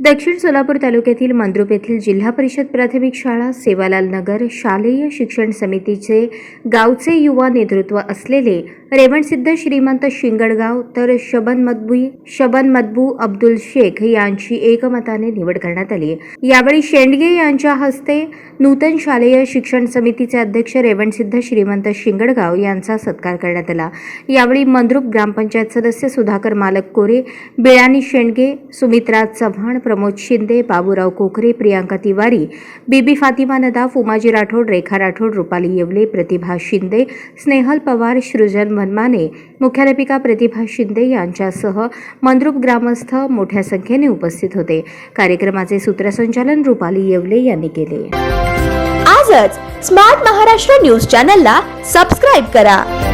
दक्षिण सोलापूर तालुक्यातील मंद्रुप येथील जिल्हा परिषद प्राथमिक शाळा सेवालाल नगर शालेय शिक्षण समितीचे गावचे युवा नेतृत्व असलेले रेवणसिद्ध श्रीमंत शिंगडगाव तर शबन मदबू शबन मदबू अब्दुल शेख यांची एकमताने निवड करण्यात आली. यावेळी शेंडगे यांच्या हस्ते नूतन शालेय शिक्षण समितीचे अध्यक्ष रेवणसिद्ध श्रीमंत शिंगडगाव यांचा सत्कार करण्यात आला. यावेळी मंद्रुप ग्रामपंचायत सदस्य सुधाकर मालक कोरे बिळानी शेंडगे सुमित्रा चव्हाण प्रमोद शिंदे बाबूराव कोकरे प्रियांका तिवारी बीबी फातिमा नदाफ उमाजी राठोड रेखा राठोड रुपाली येवले प्रतिभा शिंदे स्नेहल पवार सृजन मनमाने मुख्याध्यापिका प्रतिभा शिंदे यांच्यासह मंद्रुप ग्रामस्थ मोठ्या संख्येने उपस्थित होते. कार्यक्रमाचे सूत्रसंचालन रुपाली येवले यांनी केले. आजच स्मार्ट महाराष्ट्र न्यूज चॅनलला सबस्क्राईब करा.